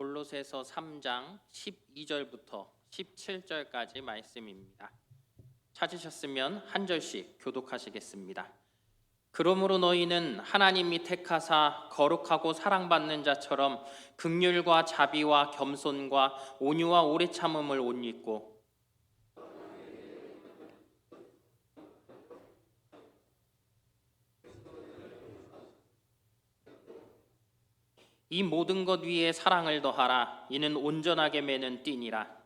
골로새서 3장 12절부터 17절까지 말씀입니다. 찾으셨으면 한 절씩 교독하시겠습니다. 그러므로 너희는 하나님이 택하사 거룩하고 사랑받는 자처럼 극률과 자비와 겸손과 온유와 오래 참음을 옷 입고 이 모든 것 위에 사랑을 더하라. 이는 온전하게 매는 띠니라.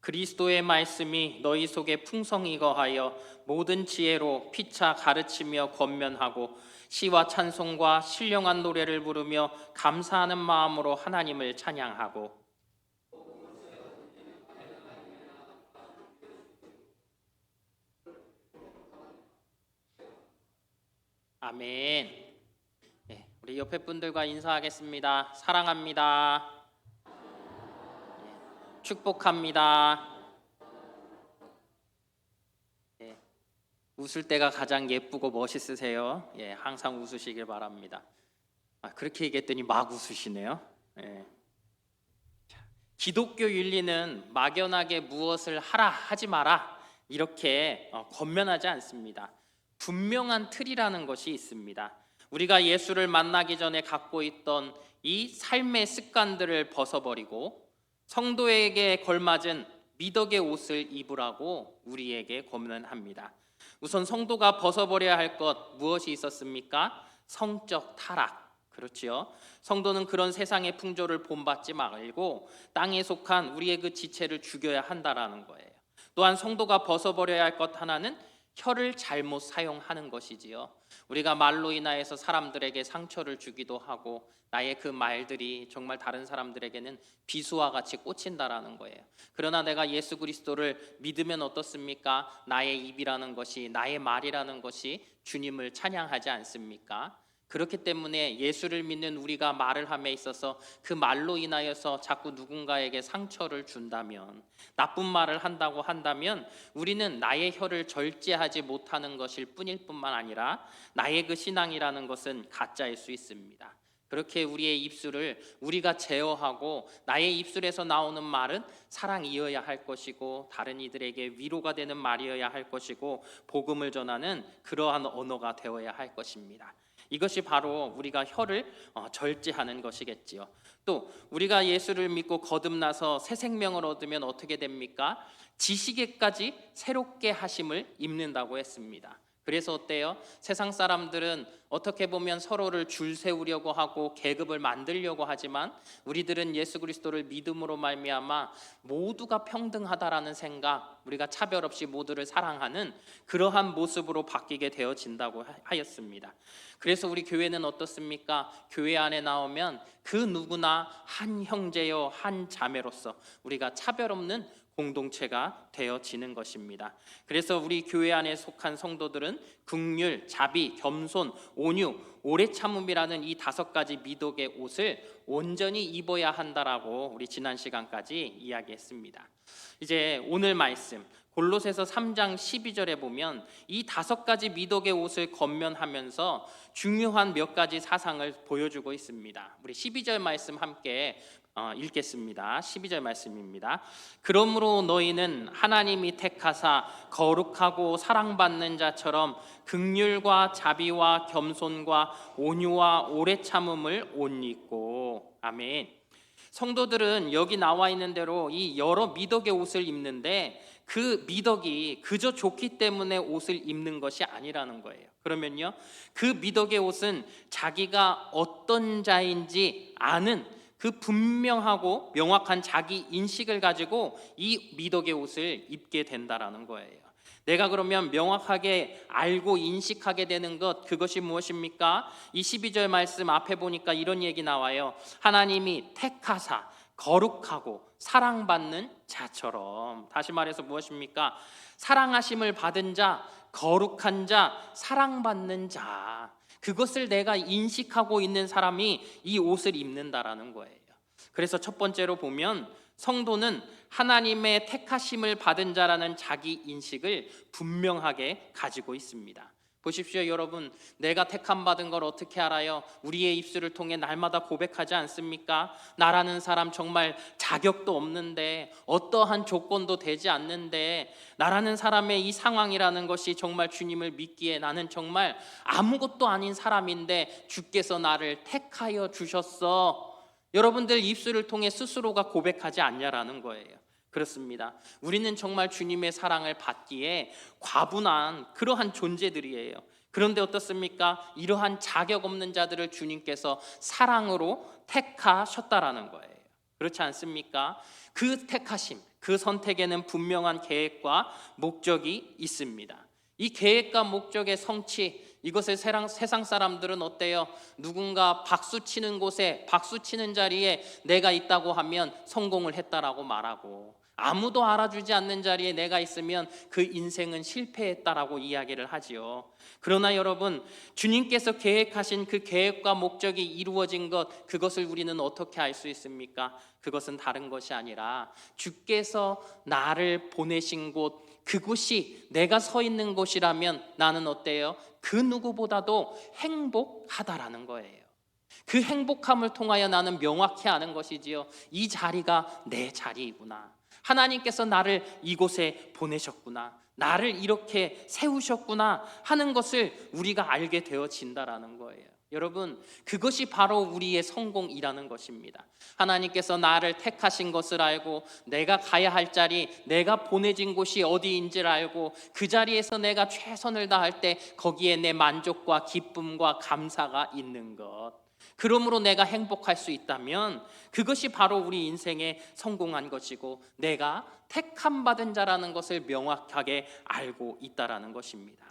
그리스도의 말씀이 너희 속에 풍성히 거하여 모든 지혜로 피차 가르치며 권면하고 시와 찬송과 신령한 노래를 부르며 감사하는 마음으로 하나님을 찬양하고 아멘. 네, 우리 옆에 분들과 인사하겠습니다. 사랑합니다. 예, 축복합니다. 예, 웃을 때가 가장 예쁘고 멋있으세요. 예, 항상 웃으시길 바랍니다. 아, 그렇게 얘기했더니 막 웃으시네요. 예. 자, 기독교 윤리는 막연하게 무엇을 하라 하지 마라 이렇게 어, 권면하지 않습니다. 분명한 틀이라는 것이 있습니다. 우리가 예수를 만나기 전에 갖고 있던 이 삶의 습관들을 벗어버리고 성도에게 걸맞은 미덕의 옷을 입으라고 우리에게 권면합니다. 우선 성도가 벗어버려야 할 것 무엇이 있었습니까? 성적 타락. 그렇지요. 성도는 그런 세상의 풍조를 본받지 말고 땅에 속한 우리의 그 지체를 죽여야 한다라는 거예요. 또한 성도가 벗어버려야 할 것 하나는 혀를 잘못 사용하는 것이지요. 우리가 말로 인하여서 사람들에게 상처를 주기도 하고 나의 그 말들이 정말 다른 사람들에게는 비수와 같이 꽂힌다라는 거예요. 그러나 내가 예수 그리스도를 믿으면 어떻습니까? 나의 입이라는 것이 나의 말이라는 것이 주님을 찬양하지 않습니까? 그렇기 때문에 예수를 믿는 우리가 말을 함에 있어서 그 말로 인하여서 자꾸 누군가에게 상처를 준다면 나쁜 말을 한다고 한다면 우리는 나의 혀를 절제하지 못하는 것일 뿐일 뿐만 아니라 나의 그 신앙이라는 것은 가짜일 수 있습니다. 그렇게 우리의 입술을 우리가 제어하고 나의 입술에서 나오는 말은 사랑이어야 할 것이고 다른 이들에게 위로가 되는 말이어야 할 것이고 복음을 전하는 그러한 언어가 되어야 할 것입니다. 이것이 바로 우리가 혀를 어, 절제하는 것이겠지요. 또 우리가 예수를 믿고 거듭나서 새 생명을 얻으면 어떻게 됩니까? 지식에까지 새롭게 하심을 입는다고 했습니다. 그래서 어때요? 세상 사람들은 어떻게 보면 서로를 줄 세우려고 하고 계급을 만들려고 하지만 우리들은 예수 그리스도를 믿음으로 말미암아 모두가 평등하다라는 생각, 우리가 차별 없이 모두를 사랑하는 그러한 모습으로 바뀌게 되어진다고 하였습니다. 그래서 우리 교회는 어떻습니까? 교회 안에 나오면 그 누구나 한 형제요 한 자매로서 우리가 차별 없는 공동체가 되어지는 것입니다. 그래서 우리 교회 안에 속한 성도들은 극률, 자비, 겸손, 온유, 오래 참음이라는 이 다섯 가지 미덕의 옷을 온전히 입어야 한다라고 우리 지난 시간까지 이야기했습니다. 이제 오늘 말씀 골로새서 3장 12절에 보면 이 다섯 가지 미덕의 옷을 겉면하면서 중요한 몇 가지 사상을 보여주고 있습니다. 우리 12절 말씀 함께 어, 읽겠습니다. 12절 말씀입니다. 그러므로 너희는 하나님이 택하사 거룩하고 사랑받는 자처럼 극률과 자비와 겸손과 온유와 오래 참음을 옷 입고 아멘. 성도들은 여기 나와 있는 대로 이 여러 미덕의 옷을 입는데 그 미덕이 그저 좋기 때문에 옷을 입는 것이 아니라는 거예요. 그러면요. 그 미덕의 옷은 자기가 어떤 자인지 아는 그 분명하고 명확한 자기 인식을 가지고 이 미덕의 옷을 입게 된다라는 거예요. 내가 그러면 명확하게 알고 인식하게 되는 것 그것이 무엇입니까? 이 12절 말씀 앞에 보니까 이런 얘기 나와요. 하나님이 택하사 거룩하고 사랑받는 자처럼 다시 말해서 무엇입니까? 사랑하심을 받은 자, 거룩한 자, 사랑받는 자. 그것을 내가 인식하고 있는 사람이 이 옷을 입는다라는 거예요. 그래서 첫 번째로 보면 성도는 하나님의 택하심을 받은 자라는 자기 인식을 분명하게 가지고 있습니다. 보십시오, 여러분. 내가 택함 받은 걸 어떻게 알아요? 우리의 입술을 통해 날마다 고백하지 않습니까? 나라는 사람 정말 자격도 없는데 어떠한 조건도 되지 않는데 나라는 사람의 이 상황이라는 것이 정말 주님을 믿기에 나는 정말 아무것도 아닌 사람인데 주께서 나를 택하여 주셨어. 여러분들 입술을 통해 스스로가 고백하지 않냐라는 거예요. 그렇습니다. 우리는 정말 주님의 사랑을 받기에 과분한 그러한 존재들이에요. 그런데 어떻습니까? 이러한 자격 없는 자들을 주님께서 사랑으로 택하셨다라는 거예요. 그렇지 않습니까? 그 택하심, 그 선택에는 분명한 계획과 목적이 있습니다. 이 계획과 목적의 성취, 이것을 세상, 세상 사람들은 어때요? 누군가 박수 치는 곳에, 박수 치는 자리에 내가 있다고 하면 성공을 했다라고 말하고, 아무도 알아주지 않는 자리에 내가 있으면 그 인생은 실패했다라고 이야기를 하지요. 그러나 여러분, 주님께서 계획하신 그 계획과 목적이 이루어진 것, 그것을 우리는 어떻게 알 수 있습니까? 그것은 다른 것이 아니라 주께서 나를 보내신 곳, 그곳이 내가 서 있는 곳이라면 나는 어때요? 그 누구보다도 행복하다라는 거예요. 그 행복함을 통하여 나는 명확히 아는 것이지요. 이 자리가 내 자리이구나. 하나님께서 나를 이곳에 보내셨구나. 나를 이렇게 세우셨구나 하는 것을 우리가 알게 되어진다라는 거예요. 여러분, 그것이 바로 우리의 성공이라는 것입니다. 하나님께서 나를 택하신 것을 알고 내가 가야 할 자리, 내가 보내진 곳이 어디인지를 알고 그 자리에서 내가 최선을 다할 때 거기에 내 만족과 기쁨과 감사가 있는 것. 그러므로 내가 행복할 수 있다면 그것이 바로 우리 인생의 성공한 것이고 내가 택함 받은 자라는 것을 명확하게 알고 있다라는 것입니다.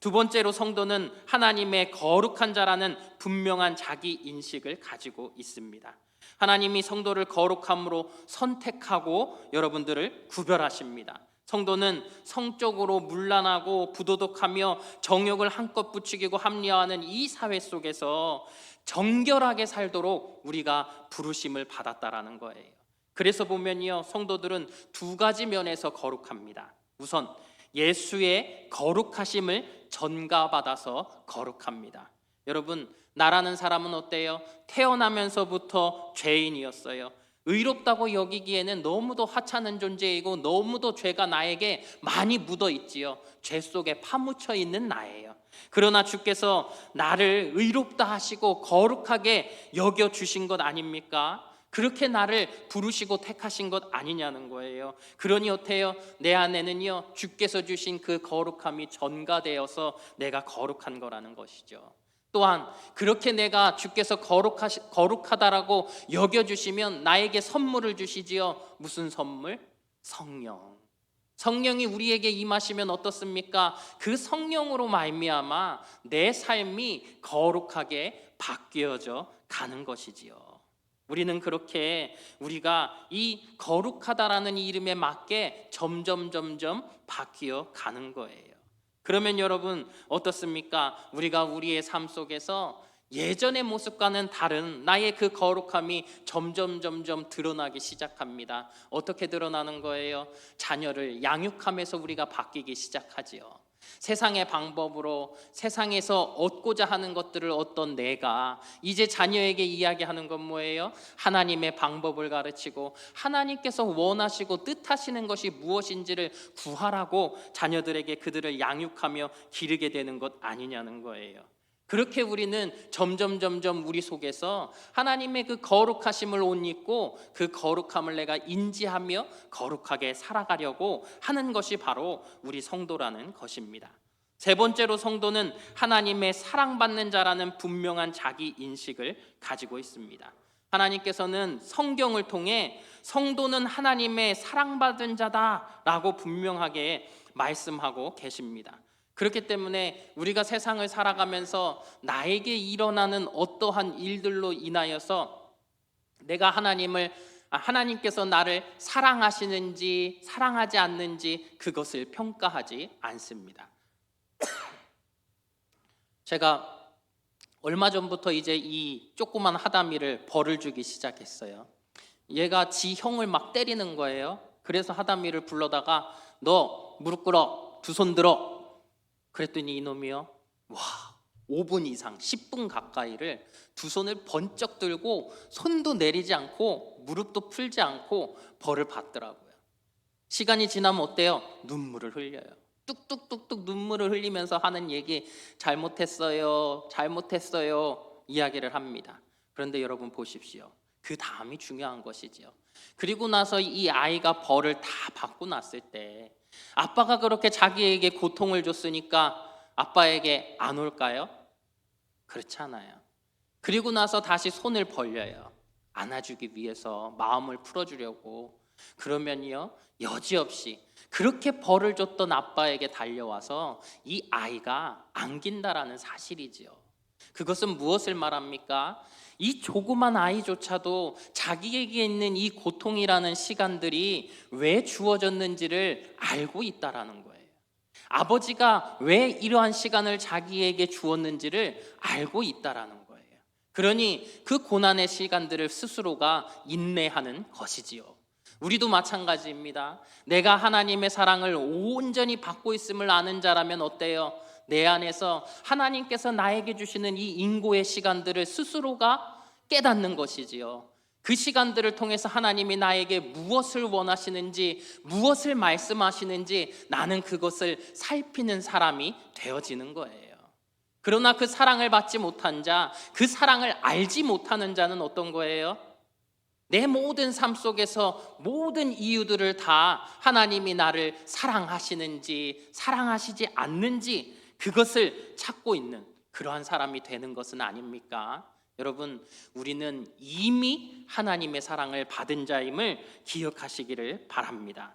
두 번째로 성도는 하나님의 거룩한 자라는 분명한 자기 인식을 가지고 있습니다. 하나님이 성도를 거룩함으로 선택하고 여러분들을 구별하십니다. 성도는 성적으로 문란하고 부도덕하며 정욕을 한껏 부추기고 합리화하는 이 사회 속에서 정결하게 살도록 우리가 부르심을 받았다라는 거예요. 그래서 보면요, 성도들은 두 가지 면에서 거룩합니다. 우선 예수의 거룩하심을 전가받아서 거룩합니다. 여러분, 나라는 사람은 어때요? 태어나면서부터 죄인이었어요. 의롭다고 여기기에는 너무도 하찮은 존재이고 너무도 죄가 나에게 많이 묻어 있지요. 죄 속에 파묻혀 있는 나예요. 그러나 주께서 나를 의롭다 하시고 거룩하게 여겨 주신 것 아닙니까? 그렇게 나를 부르시고 택하신 것 아니냐는 거예요. 그러니 어때요? 내 안에는요, 주께서 주신 그 거룩함이 전가되어서 내가 거룩한 거라는 것이죠. 또한 그렇게 내가 주께서 거룩하시, 거룩하다라고 여겨주시면 나에게 선물을 주시지요. 무슨 선물? 성령. 성령이 우리에게 임하시면 어떻습니까? 그 성령으로 말미암아 내 삶이 거룩하게 바뀌어져 가는 것이지요. 우리는 그렇게 우리가 이 거룩하다라는 이름에 맞게 점점 점점 바뀌어 가는 거예요. 그러면 여러분 어떻습니까? 우리가 우리의 삶 속에서 예전의 모습과는 다른 나의 그 거룩함이 점점 점점 드러나기 시작합니다. 어떻게 드러나는 거예요? 자녀를 양육함에서 우리가 바뀌기 시작하지요. 세상의 방법으로 세상에서 얻고자 하는 것들을 얻던 내가 이제 자녀에게 이야기하는 건 뭐예요? 하나님의 방법을 가르치고 하나님께서 원하시고 뜻하시는 것이 무엇인지를 구하라고 자녀들에게 그들을 양육하며 기르게 되는 것 아니냐는 거예요. 그렇게 우리는 점점 점점 우리 속에서 하나님의 그 거룩하심을 옷 입고 그 거룩함을 내가 인지하며 거룩하게 살아가려고 하는 것이 바로 우리 성도라는 것입니다. 세 번째로 성도는 하나님의 사랑받는 자라는 분명한 자기 인식을 가지고 있습니다. 하나님께서는 성경을 통해 성도는 하나님의 사랑받은 자다라고 분명하게 말씀하고 계십니다. 그렇기 때문에 우리가 세상을 살아가면서 나에게 일어나는 어떠한 일들로 인하여서 내가 하나님을 아, 하나님께서 나를 사랑하시는지 사랑하지 않는지 그것을 평가하지 않습니다. 제가 얼마 전부터 이제 이 조그만 하다미를 벌을 주기 시작했어요. 얘가 지 형을 막 때리는 거예요. 그래서 하다미를 불러다가 너 무릎 꿇어 두 손 들어. 그랬더니 이놈이요. 와 5분 이상 10분 가까이를 두 손을 번쩍 들고 손도 내리지 않고 무릎도 풀지 않고 벌을 받더라고요. 시간이 지나면 어때요? 눈물을 흘려요. 뚝뚝뚝뚝 눈물을 흘리면서 하는 얘기 잘못했어요. 잘못했어요. 이야기를 합니다. 그런데 여러분 보십시오. 그 다음이 중요한 것이지요. 그리고 나서 이 아이가 벌을 다 받고 났을 때 아빠가 그렇게 자기에게 고통을 줬으니까 아빠에게 안 올까요? 그렇지 않아요. 그리고 나서 다시 손을 벌려요. 안아주기 위해서 마음을 풀어주려고. 그러면요, 여지없이 그렇게 벌을 줬던 아빠에게 달려와서 이 아이가 안긴다라는 사실이지요. 그것은 무엇을 말합니까? 이 조그만 아이조차도 자기에게 있는 이 고통이라는 시간들이 왜 주어졌는지를 알고 있다라는 거예요. 아버지가 왜 이러한 시간을 자기에게 주었는지를 알고 있다라는 거예요. 그러니 그 고난의 시간들을 스스로가 인내하는 것이지요. 우리도 마찬가지입니다. 내가 하나님의 사랑을 온전히 받고 있음을 아는 자라면 어때요? 내 안에서 하나님께서 나에게 주시는 이 인고의 시간들을 스스로가 깨닫는 것이지요. 그 시간들을 통해서 하나님이 나에게 무엇을 원하시는지, 무엇을 말씀하시는지 나는 그것을 살피는 사람이 되어지는 거예요. 그러나 그 사랑을 받지 못한 자, 그 사랑을 알지 못하는 자는 어떤 거예요? 내 모든 삶 속에서 모든 이유들을 다 하나님이 나를 사랑하시는지, 사랑하시지 않는지 그것을 찾고 있는 그러한 사람이 되는 것은 아닙니까? 여러분, 우리는 이미 하나님의 사랑을 받은 자임을 기억하시기를 바랍니다.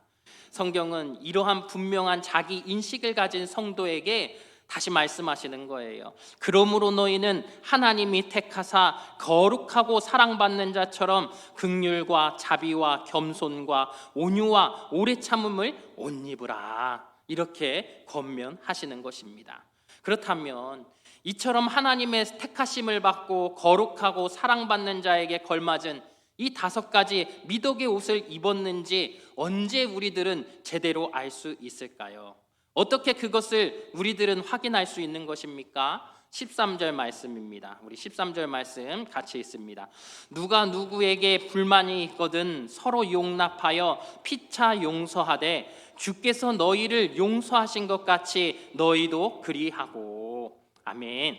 성경은 이러한 분명한 자기 인식을 가진 성도에게 다시 말씀하시는 거예요. 그러므로 너희는 하나님이 택하사 거룩하고 사랑받는 자처럼 극률과 자비와 겸손과 온유와 오래 참음을 옷 입으라. 이렇게 권면하시는 것입니다. 그렇다면 이처럼 하나님의 택하심을 받고 거룩하고 사랑받는 자에게 걸맞은 이 다섯 가지 미덕의 옷을 입었는지 언제 우리들은 제대로 알 수 있을까요? 어떻게 그것을 우리들은 확인할 수 있는 것입니까? 13절 말씀입니다. 우리 13절 말씀 같이 있습니다. 누가 누구에게 불만이 있거든 서로 용납하여 피차 용서하되 주께서 너희를 용서하신 것 같이 너희도 그리하고 아멘.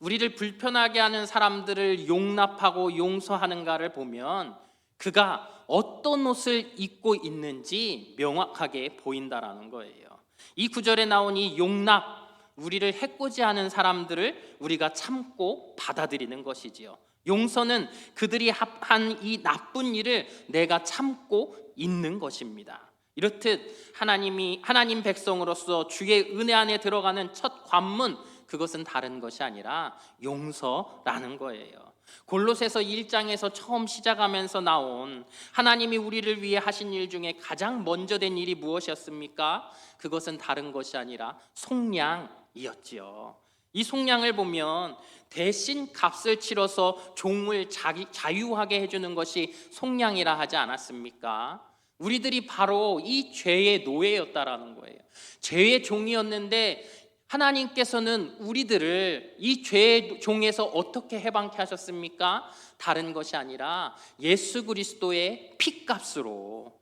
우리를 불편하게 하는 사람들을 용납하고 용서하는가를 보면 그가 어떤 옷을 입고 있는지 명확하게 보인다라는 거예요. 이 구절에 나온 이 용납, 우리를 해코지 하는 사람들을 우리가 참고 받아들이는 것이지요. 용서는 그들이 한 이 나쁜 일을 내가 참고 있는 것입니다. 이렇듯 하나님이 하나님 백성으로서 주의 은혜 안에 들어가는 첫 관문 그것은 다른 것이 아니라 용서라는 거예요. 골로새서 1장에서 처음 시작하면서 나온 하나님이 우리를 위해 하신 일 중에 가장 먼저 된 일이 무엇이었습니까? 그것은 다른 것이 아니라 속량이었지요. 이 속량을 보면 대신 값을 치러서 종을 자유하게 해주는 것이 속량이라 하지 않았습니까? 우리들이 바로 이 죄의 노예였다라는 거예요. 죄의 종이었는데 하나님께서는 우리들을 이 죄의 종에서 어떻게 해방케 하셨습니까? 다른 것이 아니라 예수 그리스도의 피값으로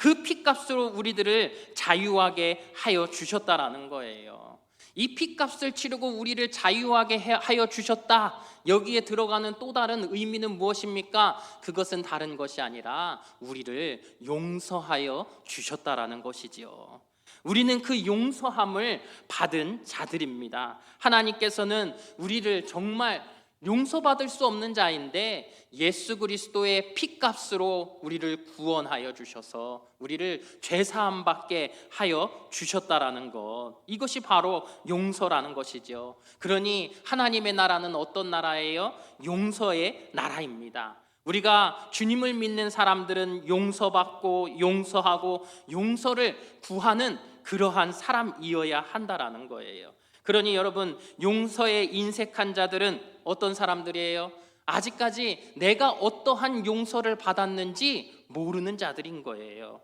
그 피값으로 우리들을 자유하게 하여 주셨다라는 거예요. 이 피값을 치르고 우리를 자유하게 하여 주셨다. 여기에 들어가는 또 다른 의미는 무엇입니까? 그것은 다른 것이 아니라 우리를 용서하여 주셨다라는 것이지요. 우리는 그 용서함을 받은 자들입니다. 하나님께서는 우리를 정말 용서받을 수 없는 자인데 예수 그리스도의 피값으로 우리를 구원하여 주셔서 우리를 죄 사함 받게 하여 주셨다라는 것. 이것이 바로 용서라는 것이죠. 그러니 하나님의 나라는 어떤 나라예요? 용서의 나라입니다. 우리가 주님을 믿는 사람들은 용서받고 용서하고 용서를 구하는 그러한 사람이어야 한다라는 거예요. 그러니 여러분 용서에 인색한 자들은 어떤 사람들이에요? 아직까지 내가 어떠한 용서를 받았는지 모르는 자들인 거예요.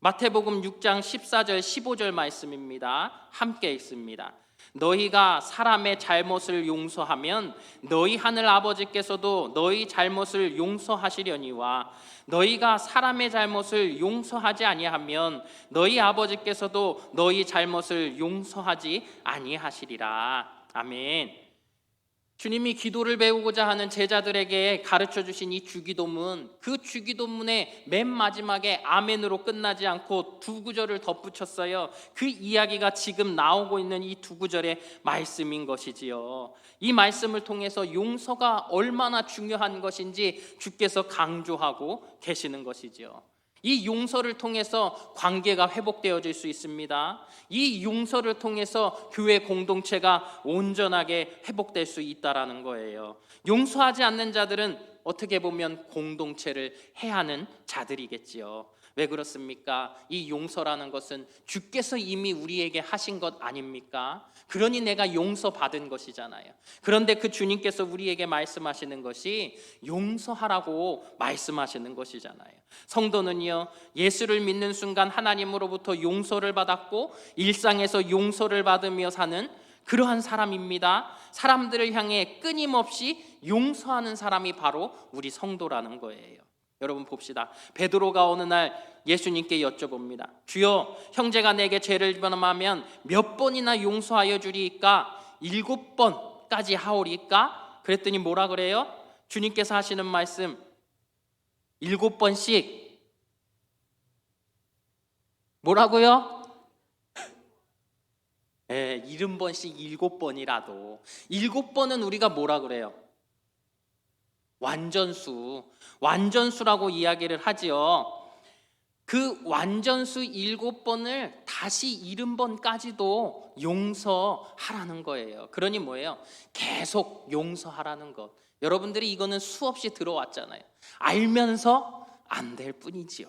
마태복음 6장 14절 15절 말씀입니다. 함께 읽습니다. 너희가 사람의 잘못을 용서하면 너희 하늘 아버지께서도 너희 잘못을 용서하시려니와 너희가 사람의 잘못을 용서하지 아니하면 너희 아버지께서도 너희 잘못을 용서하지 아니하시리라. 아멘. 주님이 기도를 배우고자 하는 제자들에게 가르쳐 주신 이 주기도문, 그 주기도문의 맨 마지막에 아멘으로 끝나지 않고 두 구절을 덧붙였어요. 그 이야기가 지금 나오고 있는 이 두 구절의 말씀인 것이지요. 이 말씀을 통해서 용서가 얼마나 중요한 것인지 주께서 강조하고 계시는 것이지요. 이 용서를 통해서 관계가 회복되어질 수 있습니다. 이 용서를 통해서 교회 공동체가 온전하게 회복될 수 있다라는 거예요. 용서하지 않는 자들은 어떻게 보면 공동체를 해하는 자들이겠지요. 왜 그렇습니까? 이 용서라는 것은 주께서 이미 우리에게 하신 것 아닙니까? 그러니 내가 용서받은 것이잖아요. 그런데 그 주님께서 우리에게 말씀하시는 것이 용서하라고 말씀하시는 것이잖아요. 성도는요, 예수를 믿는 순간 하나님으로부터 용서를 받았고 일상에서 용서를 받으며 사는 그러한 사람입니다. 사람들을 향해 끊임없이 용서하는 사람이 바로 우리 성도라는 거예요. 여러분 봅시다. 베드로가 어느 날 예수님께 여쭤봅니다. 주여, 형제가 내게 죄를 범하면 몇 번이나 용서하여 주리이까? 일곱 번까지 하오리까? 그랬더니 뭐라 그래요? 주님께서 하시는 말씀 일곱 번씩 뭐라고요? 예, 일흔 번씩 일곱 번이라도 일곱 번은 우리가 뭐라 그래요? 완전수, 완전수라고 이야기를 하지요. 그 완전수 일곱 번을 다시 일흔 번까지도 용서하라는 거예요. 그러니 뭐예요? 계속 용서하라는 것. 여러분들이 이거는 수없이 들어왔잖아요. 알면서 안 될 뿐이지요.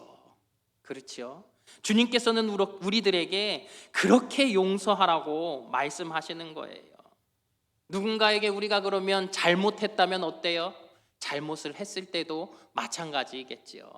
그렇죠? 주님께서는 우리- 우리들에게 그렇게 용서하라고 말씀하시는 거예요. 누군가에게 우리가 그러면 잘못했다면 어때요? 잘못을 했을 때도 마찬가지겠지요.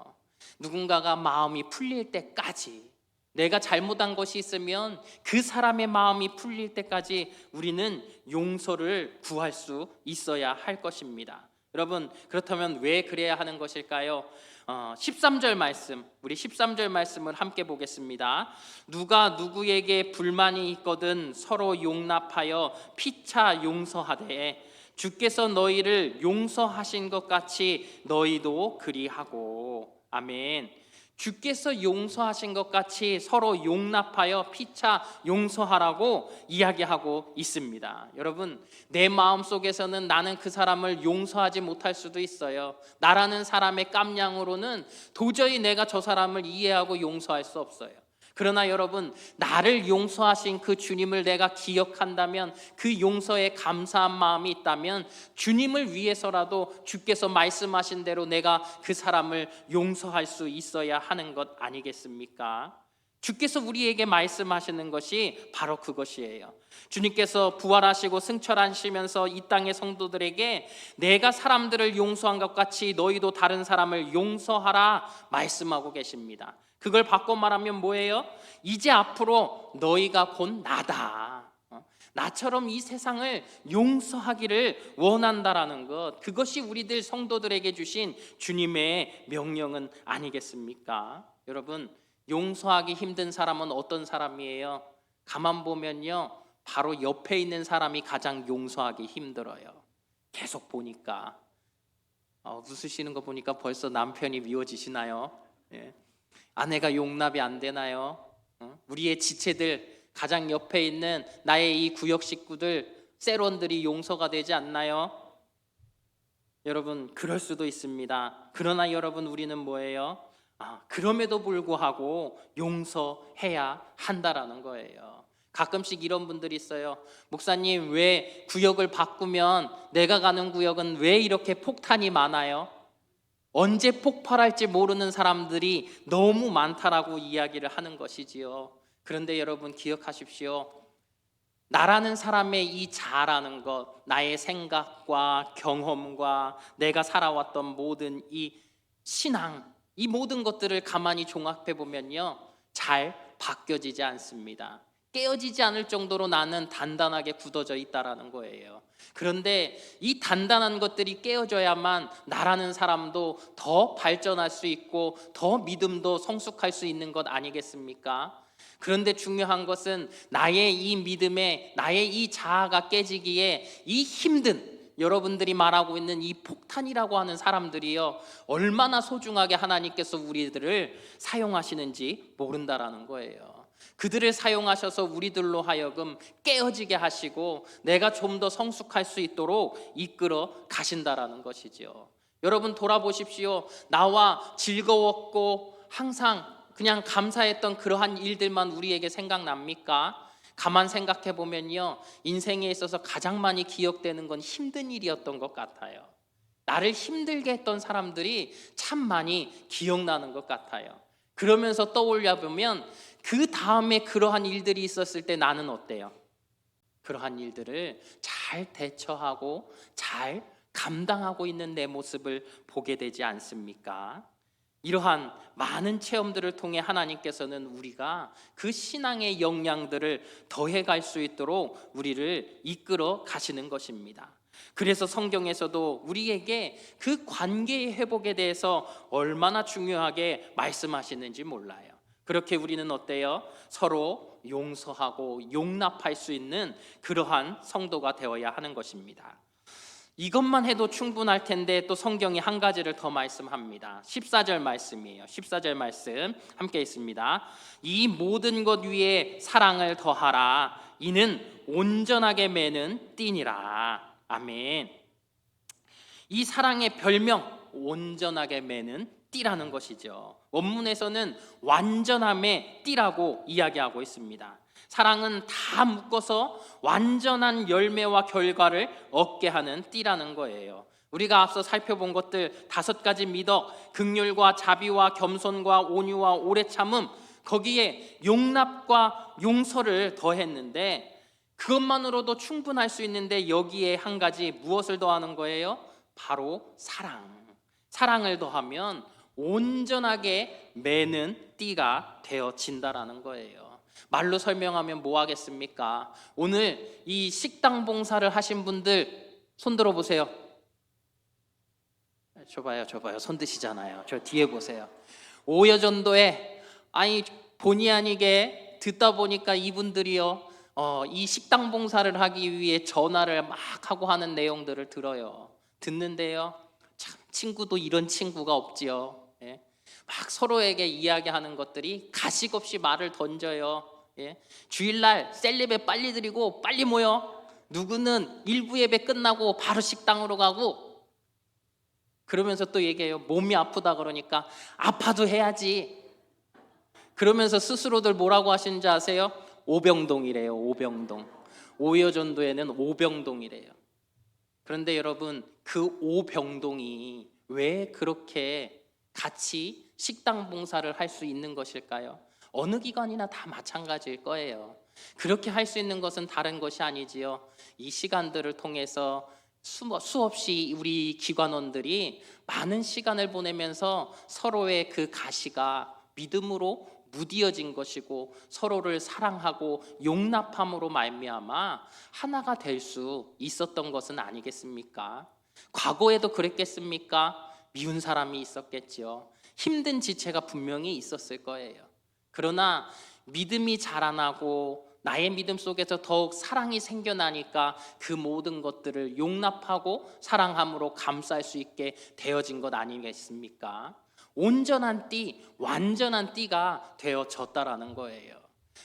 누군가가 마음이 풀릴 때까지 내가 잘못한 것이 있으면 그 사람의 마음이 풀릴 때까지 우리는 용서를 구할 수 있어야 할 것입니다. 여러분 그렇다면 왜 그래야 하는 것일까요? 어, 13절 말씀 우리 13절 말씀을 함께 보겠습니다. 누가 누구에게 불만이 있거든 서로 용납하여 피차 용서하되 주께서 너희를 용서하신 것 같이 너희도 그리하고 아멘. 주께서 용서하신 것 같이 서로 용납하여 피차 용서하라고 이야기하고 있습니다. 여러분, 내 마음 속에서는 나는 그 사람을 용서하지 못할 수도 있어요. 나라는 사람의 깜냥으로는 도저히 내가 저 사람을 이해하고 용서할 수 없어요. 그러나 여러분, 나를 용서하신 그 주님을 내가 기억한다면 그 용서에 감사한 마음이 있다면 주님을 위해서라도 주께서 말씀하신 대로 내가 그 사람을 용서할 수 있어야 하는 것 아니겠습니까? 주께서 우리에게 말씀하시는 것이 바로 그것이에요. 주님께서 부활하시고 승천하시면서 이 땅의 성도들에게 내가 사람들을 용서한 것 같이 너희도 다른 사람을 용서하라 말씀하고 계십니다. 그걸 바꿔 말하면 뭐예요? 이제 앞으로 너희가 곧 나다. 어? 나처럼 이 세상을 용서하기를 원한다라는 것. 그것이 우리들 성도들에게 주신 주님의 명령은 아니겠습니까? 여러분, 용서하기 힘든 사람은 어떤 사람이에요? 가만 보면요. 바로 옆에 있는 사람이 가장 용서하기 힘들어요. 계속 보니까. 어, 웃으시는 거 보니까 벌써 남편이 미워지시나요? 예. 아내가 용납이 안 되나요? 어? 우리의 지체들 가장 옆에 있는 나의 이 구역 식구들 세론들이 용서가 되지 않나요? 여러분 그럴 수도 있습니다. 그러나 여러분 우리는 뭐예요? 아, 그럼에도 불구하고 용서해야 한다라는 거예요. 가끔씩 이런 분들이 있어요. 목사님 왜 구역을 바꾸면 내가 가는 구역은 왜 이렇게 폭탄이 많아요? 언제 폭발할지 모르는 사람들이 너무 많다라고 이야기를 하는 것이지요. 그런데 여러분 기억하십시오. 나라는 사람의 이 자라는 것, 나의 생각과 경험과 내가 살아왔던 모든 이 신앙, 이 모든 것들을 가만히 종합해 보면요. 잘 바뀌어지지 않습니다. 깨어지지 않을 정도로 나는 단단하게 굳어져 있다라는 거예요. 그런데 이 단단한 것들이 깨어져야만 나라는 사람도 더 발전할 수 있고 더 믿음도 성숙할 수 있는 것 아니겠습니까? 그런데 중요한 것은 나의 이 믿음에 나의 이 자아가 깨지기에 이 힘든 여러분들이 말하고 있는 이 폭탄이라고 하는 사람들이요 얼마나 소중하게 하나님께서 우리들을 사용하시는지 모른다라는 거예요. 그들을 사용하셔서 우리들로 하여금 깨어지게 하시고 내가 좀 더 성숙할 수 있도록 이끌어 가신다라는 것이지요. 여러분 돌아보십시오. 나와 즐거웠고 항상 그냥 감사했던 그러한 일들만 우리에게 생각납니까? 가만 생각해 보면요. 인생에 있어서 가장 많이 기억되는 건 힘든 일이었던 것 같아요. 나를 힘들게 했던 사람들이 참 많이 기억나는 것 같아요. 그러면서 떠올려 보면 그 다음에 그러한 일들이 있었을 때 나는 어때요? 그러한 일들을 잘 대처하고 잘 감당하고 있는 내 모습을 보게 되지 않습니까? 이러한 많은 체험들을 통해 하나님께서는 우리가 그 신앙의 역량들을 더해 갈 수 있도록 우리를 이끌어 가시는 것입니다. 그래서 성경에서도 우리에게 그 관계의 회복에 대해서 얼마나 중요하게 말씀하시는지 몰라요. 그렇게 우리는 어때요? 서로 용서하고 용납할 수 있는 그러한 성도가 되어야 하는 것입니다. 이것만 해도 충분할 텐데 또 성경이 한 가지를 더 말씀합니다. 14절 말씀이에요. 14절 말씀 함께 있습니다. 이 모든 것 위에 사랑을 더하라. 이는 온전하게 매는 띠니라. 아멘. 이 사랑의 별명 온전하게 매는 띠라는 것이죠. 원문에서는 완전함의 띠라고 이야기하고 있습니다. 사랑은 다 묶어서 완전한 열매와 결과를 얻게 하는 띠라는 거예요. 우리가 앞서 살펴본 것들 다섯 가지 미덕, 극률과 자비와 겸손과 온유와 오래 참음 거기에 용납과 용서를 더했는데 그것만으로도 충분할 수 있는데 여기에 한 가지 무엇을 더하는 거예요? 바로 사랑. 사랑을 더하면 온전하게 매는 띠가 되어진다라는 거예요. 말로 설명하면 뭐 하겠습니까? 오늘 이 식당 봉사를 하신 분들 손 들어 보세요. 저 봐요, 저 봐요. 손 드시잖아요. 저 뒤에 보세요. 오여전도에 아니 본의 아니게 듣다 보니까 이분들이요. 어, 이 식당 봉사를 하기 위해 전화를 막 하고 하는 내용들을 들어요. 듣는데요. 참 친구도 이런 친구가 없지요. 예? 막 서로에게 이야기하는 것들이 가식 없이 말을 던져요. 예? 주일날 셀립에 빨리 드리고 빨리 모여. 누구는 일부 예배 끝나고 바로 식당으로 가고 그러면서 또 얘기해요. 몸이 아프다 그러니까 아파도 해야지. 그러면서 스스로들 뭐라고 하시는지 아세요? 오병동이래요. 오병동. 오여전도에는 오병동이래요. 그런데 여러분 그 오병동이 왜 그렇게 같이 식당 봉사를 할 수 있는 것일까요? 어느 기관이나 다 마찬가지일 거예요. 그렇게 할 수 있는 것은 다른 것이 아니지요. 이 시간들을 통해서 수, 수없이 우리 기관원들이 많은 시간을 보내면서 서로의 그 가시가 믿음으로 무디어진 것이고 서로를 사랑하고 용납함으로 말미암아 하나가 될 수 있었던 것은 아니겠습니까? 과거에도 그랬겠습니까? 미운 사람이 있었겠지요. 힘든 지체가 분명히 있었을 거예요. 그러나 믿음이 자라나고 나의 믿음 속에서 더욱 사랑이 생겨나니까 그 모든 것들을 용납하고 사랑함으로 감쌀 수 있게 되어진 것 아니겠습니까? 온전한 띠, 완전한 띠가 되어졌다라는 거예요.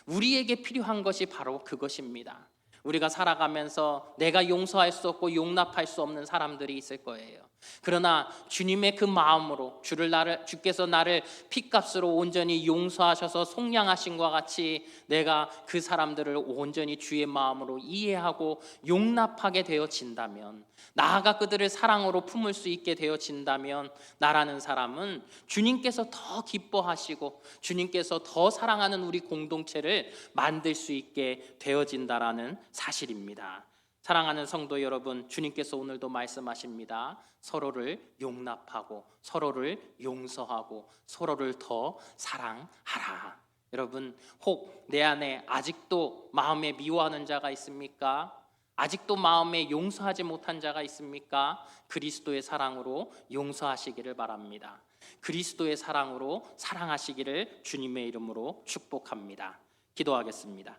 우리에게 필요한 것이 바로 그것입니다. 우리가 살아가면서 내가 용서할 수 없고 용납할 수 없는 사람들이 있을 거예요. 그러나 주님의 그 마음으로 주를 나를 주께서 나를 핏값으로 온전히 용서하셔서 속량하신 것 같이 내가 그 사람들을 온전히 주의 마음으로 이해하고 용납하게 되어진다면 나아가 그들을 사랑으로 품을 수 있게 되어진다면 나라는 사람은 주님께서 더 기뻐하시고 주님께서 더 사랑하는 우리 공동체를 만들 수 있게 되어진다라는 사실입니다. 사랑하는 성도 여러분, 주님께서 오늘도 말씀하십니다. 서로를 용납하고 서로를 용서하고 서로를 더 사랑하라. 여러분, 혹 내 안에 아직도 마음에 미워하는 자가 있습니까? 아직도 마음에 용서하지 못한 자가 있습니까? 그리스도의 사랑으로 용서하시기를 바랍니다. 그리스도의 사랑으로 사랑하시기를 주님의 이름으로 축복합니다. 기도하겠습니다.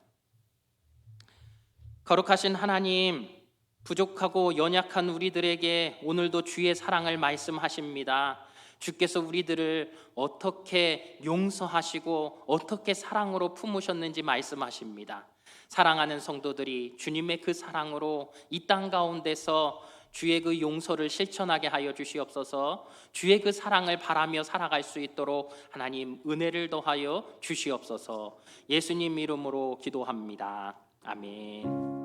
거룩하신 하나님, 부족하고 연약한 우리들에게 오늘도 주의 사랑을 말씀하십니다. 주께서 우리들을 어떻게 용서하시고 어떻게 사랑으로 품으셨는지 말씀하십니다. 사랑하는 성도들이 주님의 그 사랑으로 이 땅 가운데서 주의 그 용서를 실천하게 하여 주시옵소서. 주의 그 사랑을 바라며 살아갈 수 있도록 하나님 은혜를 더하여 주시옵소서. 예수님 이름으로 기도합니다. 아멘.